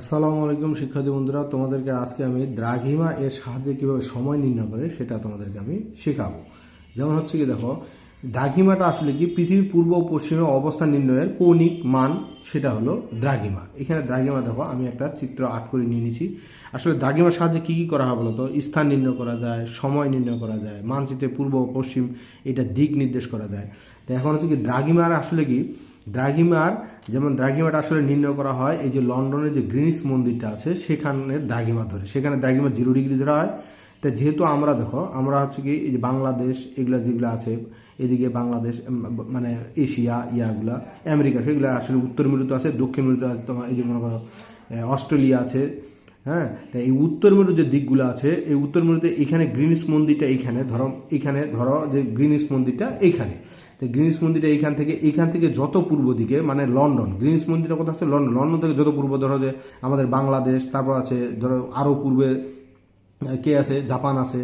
আসসালামু আলাইকুম শিক্ষার্থী বন্ধুরা, তোমাদেরকে আজকে আমি দ্রাঘিমা এর সাহায্যে কীভাবে সময় নির্ণয় করে সেটা তোমাদেরকে আমি শেখাবো। যেমন হচ্ছে কি, দেখো, দ্রাঘিমাটা আসলে কি পৃথিবীর পূর্ব ও পশ্চিমে অবস্থান নির্ণয়ের কৌণিক মান সেটা হলো দ্রাঘিমা। এখানে দ্রাঘিমা দেখো, আমি একটা চিত্র আর্ট করে নিয়ে নিয়েছি। আসলে দ্রাঘিমার সাহায্যে কী কী করা হয় বলতো? স্থান নির্ণয় করা যায়, সময় নির্ণয় করা যায়, মানচিত্রে পূর্ব ও পশ্চিম এটা দিক নির্দেশ করা যায়। তো এখন হচ্ছে কি, দ্রাঘিমার আসলে কি দ্রাঘিমার যেমন দ্রাঘিমাটা আসলে নির্ণয় করা হয়, এই যে লন্ডনের যে গ্রিনিস মন্দিরটা আছে, সেখানে দ্রাঘিমা ধরে, সেখানে দ্রাঘিমা জিরো ডিগ্রি ধরা হয়। তা যেহেতু আমরা দেখো, আমরা হচ্ছে কি, এই যে বাংলাদেশ, এগুলা যেগুলো আছে, এদিকে বাংলাদেশ মানে এশিয়া, ইয়াগুলা, আমেরিকা, সেগুলো আসলে উত্তর মেরুতে আছে, দক্ষিণ মেরুতে আছে, তোমার এই যে মনে করো অস্ট্রেলিয়া আছে হ্যাঁ? তা এই উত্তর মেরু যে দিকগুলো আছে, এই উত্তর মেরুতে এখানে গ্রিনিস মন্দিরটা এইখানে ধরো, এখানে ধরো যে গ্রিনিস মন্দিরটা এইখানে তো গ্রিনিস মন্দিরটা এইখান থেকে এইখান থেকে যত পূর্ব দিকে মানে লন্ডন, গ্রিনিস মন্দিরটা কোথাও আছে? লন্ডন লন্ডন থেকে যত পূর্ব, ধরো যে আমাদের বাংলাদেশ, তারপর আছে, ধরো আরও পূর্বে কে আছে? জাপান আছে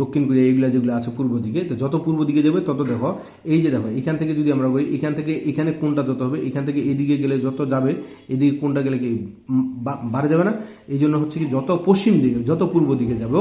দক্ষিণ কোরিয়া, এইগুলো যেগুলো আছে পূর্ব দিকে। তো যত পূর্ব দিকে যাবে, তত দেখো, এই যে দেখো, এখান থেকে যদি আমরা বলি এখান থেকে, এখানে কোনটা যত হবে, এখান থেকে এদিকে গেলে যত যাবে, এদিকে কোনটা গেলে কি বাড়ে যাবে না? এই জন্য হচ্ছে কি, যত পশ্চিম দিকে, যত পূর্ব দিকে যাবে,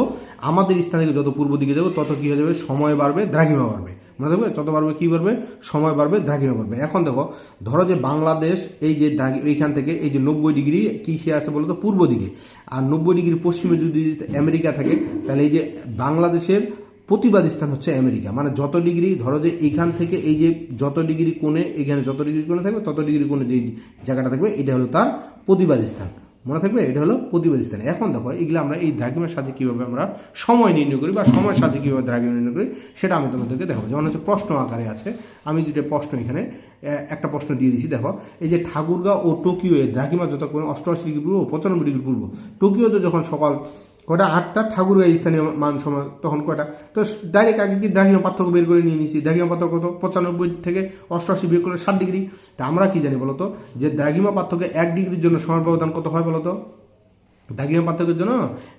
আমাদের স্থান থেকে যত পূর্ব দিকে যাবে, তত কী হয়ে যাবে? সময় বাড়বে, দ্রাঘিমা বাড়বে। মনে থাকবে? যত বাড়বে, কী বাড়বে? সময় বাড়বে, দ্রাঘিমা বাড়বে। এখন দেখো, ধরো যে বাংলাদেশ, এই যে এইখান থেকে এই যে নব্বই ডিগ্রি কি সে আছে বলতো? পূর্ব দিকে। আর নব্বই ডিগ্রি পশ্চিমে যদি আমেরিকা থাকে, তাহলে এই যে বাংলাদেশের প্রতিবাদ স্থান হচ্ছে আমেরিকা। মানে যত ডিগ্রি, ধরো যে এইখান থেকে এই যে যত ডিগ্রি কোণে, এখানে যত ডিগ্রি কোণে থাকবে, তত ডিগ্রি কোণে যে জায়গাটা থাকবে, এটা হলো তার প্রতিবাদ স্থান। মনে থাকবে? এটা হলো প্রতিবাদ স্থান এখন দেখো, এগুলো আমরা এই দ্রাগিমের সাথে কীভাবে আমরা সময় নির্ণয় করি বা সময়ের সাথে কীভাবে দ্রাগিম নির্ণয় করি, সেটা আমি তোমাদেরকে দেখো যেমন হচ্ছে প্রশ্ন আকারে আছে। আমি দুটো প্রশ্ন এখানে একটা প্রশ্ন দিয়ে দিচ্ছি, দেখো। এই যে ঠাকুরগাঁও ও টোকিও এর দ্রাঘিমা যতক্ষণ অষ্টআশি ডিগ্রি পূর্ব পঁচানব্বই ডিগ্রি পূর্ব, টোকিওতে যখন সকাল কয়টা? আটটা? ঠাকুরগাঁও স্থানীয় মান সময় তখন কটা তো ডাইরেক্ট আগে কি দ্রাঘিমা পার্থক্য বের করে নিয়ে নিয়েছি। দ্রাঘিমা পার্থক্য কত? পঁচানব্বই থেকে অষ্টআশি বের করে ষাট ডিগ্রি। তা আমরা কি জানি বলতো? যে দ্রাঘিমা পার্থক্য এক ডিগ্রির জন্য সময় ব্যবধান কত হয় বলতো? দ্রাঘিমা পার্থক্যের জন্য?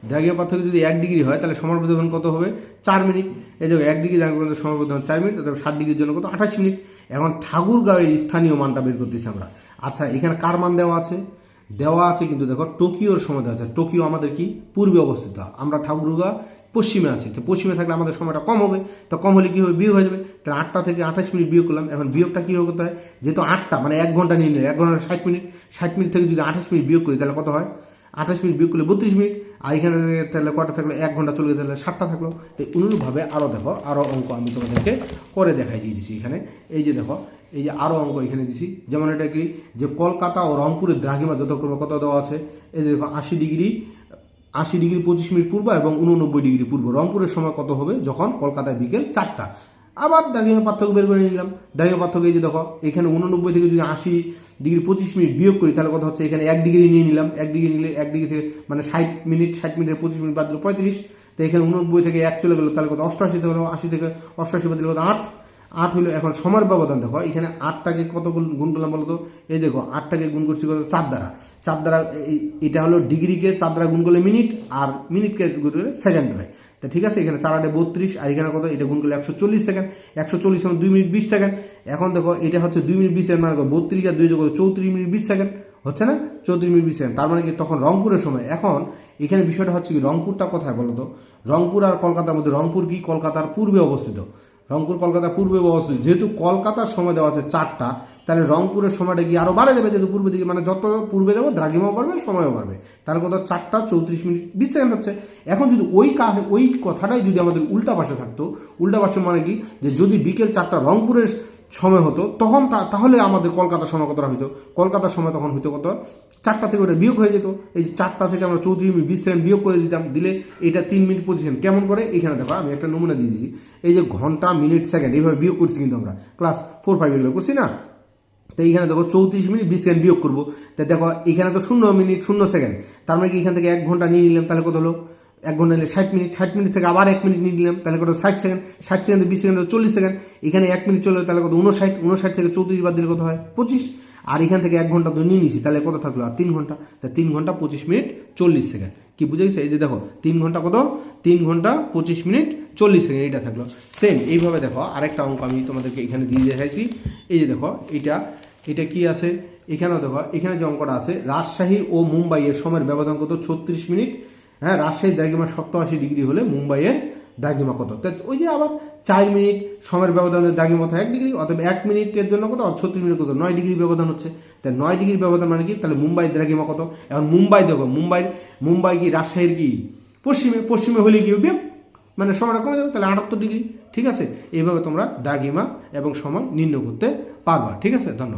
দ্রাঘিমা পার্থক্য যদি এক ডিগ্রি হয়, তাহলে সময় ব্যবধান কত হবে? চার মিনিট। এই দেখো, এক ডিগ্রি পার্থক্য সময় ব্যবধান চার মিনিট তাহলে ষাট ডিগ্রির জন্য কত? আঠাশ মিনিট। এখন ঠাকুরগাঁওয়ের স্থানীয় মানটা বের করতেছি আমরা। আচ্ছা এখানে কার মান দেওয়া আছে? দেওয়া আছে, কিন্তু দেখো টোকিওর সময় দেওয়া আছে। টোকিও আমাদের কি? পূর্বে অবস্থিত। আমরা ঠাকুরগা পশ্চিমে আছি। তো পশ্চিমে থাকলে আমাদের সময়টা কম হবে। তো কম হলে কী হবে? বিয়োগ হয়ে যাবে। তাহলে আটটা থেকে আঠাশ মিনিট বিয়োগ করলাম। এখন বিয়োগটা কীভাবে করতে হয়? যেহেতু আটটা মানে এক ঘণ্টা নিয়ে নিলে এক ঘণ্টা ষাট মিনিট ষাট মিনিট থেকে যদি আঠাশ মিনিট বিয়োগ করি, তাহলে কত হয়? আঠাশ মিনিট বিয়োগ করলে বত্রিশ মিনিট, আর এখানে তাহলে কটা থাকল? এক ঘণ্টা চলে গেছে তাহলে ষাটটা থাকল। তো অনুরূপভাবে আরও দেখো আরও অঙ্ক আমি তোমাদেরকে করে দেখাই দিয়ে দিচ্ছি এখানে। এই যে দেখো, এই যে আরও অঙ্ক এখানে দিছি। যেমন এটা কি? যে কলকাতা ও রংপুরের দ্রাঘিমা যতক্রমে কত দেওয়া আছে? এই যে দেখো, আশি ডিগ্রি আশি ডিগ্রি পঁচিশ মিনিট পূর্ব এবং উননব্বই ডিগ্রি পূর্ব। রংপুরের সময় কত হবে? যখন কলকাতায় বিকেল চারটা। আবার দাঁড়িয়ে পার্থক্য বের করে নিলাম। দাঁড়িয়ে পার্থক্য এই যে দেখো, এখানে উননব্বই থেকে যদি আশি ডিগ্রি পঁচিশ মিনিট বিয়োগ করি, তাহলে কথা হচ্ছে এখানে এক ডিগ্রি নিয়ে নিলাম। এক ডিগ্রি নিলে এক ডিগ্রি থেকে মানে ষাট মিনিট ষাট মিনিট থেকে পঁচিশ মিনিট বাদ দিল পঁয়ত্রিশ। তো এখানে উননব্বই থেকে এক চলে গেলো, তাহলে কত অষ্টআশি থেকে আশি থেকে অষ্টআশি বাদ দিলে কত আট। আট হলো এখন সময়ের ব্যবধান, দেখো, এখানে আটটাকে কত গুণ করলাম বলতো? এই দেখো, আটটাকে গুণ করছি কত? চার দ্বারা। চার দ্বারা এটা হলো ডিগ্রিকে চার দ্বারা গুণ করলে মিনিট, আর মিনিটকে গুণ করলে সেকেন্ড হয়। তা ঠিক আছে, এখানে চার আটে বত্রিশ, আর এখানে কত? এটা গুণ করলে একশো চল্লিশ সেকেন্ড। একশো চল্লিশ মানে দুই মিনিট বিশ সেকেন্ড। এখন দেখো, এটা হচ্ছে দুই মিনিট বিশ সেকেন্ড মানে বত্রিশ আর দুই কত? চৌত্রিশ মিনিট বিশ সেকেন্ড। হচ্ছে না? চৌত্রিশ মিনিট বিশ সেকেন্ড। তার মানে কি? তখন রংপুরের সময়। এখন এখানে বিষয়টা হচ্ছে কি? রংপুরটা কোথায় বলো তো রংপুর আর কলকাতার মধ্যে, রংপুর কি? কলকাতার পূর্বে অবস্থিত। রংপুর, কলকাতার পূর্বে অবস্থিত। যেহেতু কলকাতার সময় দেওয়া আছে চারটা, তাহলে রংপুরের সময়টা গিয়ে আরও বাড়ে যাবে। যেহেতু পূর্ব দিকে মানে যত পূর্বে যাব, দ্রাঘিমাও বাড়বে, সময়ও বাড়বে। তার কথা চারটা চৌত্রিশ মিনিট বিশ সেকেন্ড হচ্ছে। এখন যদি ওই কা ওই কথাটাই যদি আমাদের উল্টা পাশে থাকতো, উল্টা পাশে মানে কি? যে যদি বিকেল চারটা রংপুরের সময় হতো, তখন তাহলে আমাদের কলকাতার সময় কতটা হইতো? কলকাতার সময় তখন হইতো কত? চারটা থেকে ওটা বিয়োগ হয়ে যেত। এই যে চারটা থেকে আমরা চৌত্রিশ মিনিট, বিশ সেকেন্ড বিয়োগ করে দিতাম, দিলে এটা তিন মিনিট পজিশন কেমন করে? এখানে দেখো, আমি একটা নমুনা দিয়ে দিচ্ছি এই যে ঘণ্টা, মিনিট সেকেন্ড এইভাবে বিয়োগ করছি কিন্তু আমরা। ক্লাস ফোর ফাইভ এগুলো করছি না? তো এইখানে দেখো চৌত্রিশ মিনিট, বিশ সেকেন্ড বিয়োগ করব। তা দেখো, এখানে তো শূন্য মিনিট, শূন্য সেকেন্ড। তার মানে কি এখান থেকে এক ঘণ্টা নিয়ে নিলাম, তাহলে কত হলো? এক ঘণ্টা নিলে ষাট মিনিট ষাট মিনিট থেকে আবার এক মিনিট নিয়ে নিলাম, তাহলে কত ষাট সেকেন্ড। ষাট সেকেন্ড বিশ সেকেন্ড চল্লিশ সেকেন্ড। এখানে এক মিনিট চলে তাহলে কত? উনষাট উনষাট থেকে চৌত্রিশ বাদ দিলে কত হয়? পঁচিশ। আর এখান থেকে এক ঘণ্টা তো নিয়ে নিয়েছি, তাহলে কত থাকল? আর তিন ঘণ্টা? তা তিন ঘণ্টা পঁচিশ মিনিট চল্লিশ সেকেন্ড। কি বুঝে গেছে এই যে দেখো, তিন ঘণ্টা কত? তিন ঘণ্টা পঁচিশ মিনিট চল্লিশ সেকেন্ড এটা থাকল। সেম এইভাবে দেখো, আরেকটা অঙ্ক আমি তোমাদেরকে এখানে দিয়ে দেখাইছি। এই যে দেখো এটা এটা কি আছে? এখানেও দেখো, এখানে যে অঙ্কটা আছে, রাজশাহী ও মুম্বাইয়ের সময়ের ব্যবধান কত? ছত্রিশ মিনিট। হ্যাঁ রাজশাহীর দ্রাঘিমা সপ্তআশি ডিগ্রি হলে মুম্বাইয়ের দ্রাঘিমা কত? ওই যে আবার চার মিনিট সময়ের ব্যবধানের দ্রাঘিমা কত? এক ডিগ্রি অথবা এক মিনিটের জন্য কত? ছত্রিশ মিনিট কত? নয় ডিগ্রি ব্যবধান হচ্ছে। তাই নয় ডিগ্রি ব্যবধান মানে কি? তাহলে মুম্বাই দ্রাঘিমা কত? এখন মুম্বাই দেখো, মুম্বাই মুম্বাই কি? রাজশাহীর কি? পশ্চিমে পশ্চিমে হলে কি হবে? মানে সময়টা কমে যাবে, তাহলে আটাত্তর ডিগ্রি, ঠিক আছে? এইভাবে তোমরা দ্রাঘিমা এবং সময় নির্ণয় করতে পারবা, ঠিক আছে? ধন্যবাদ।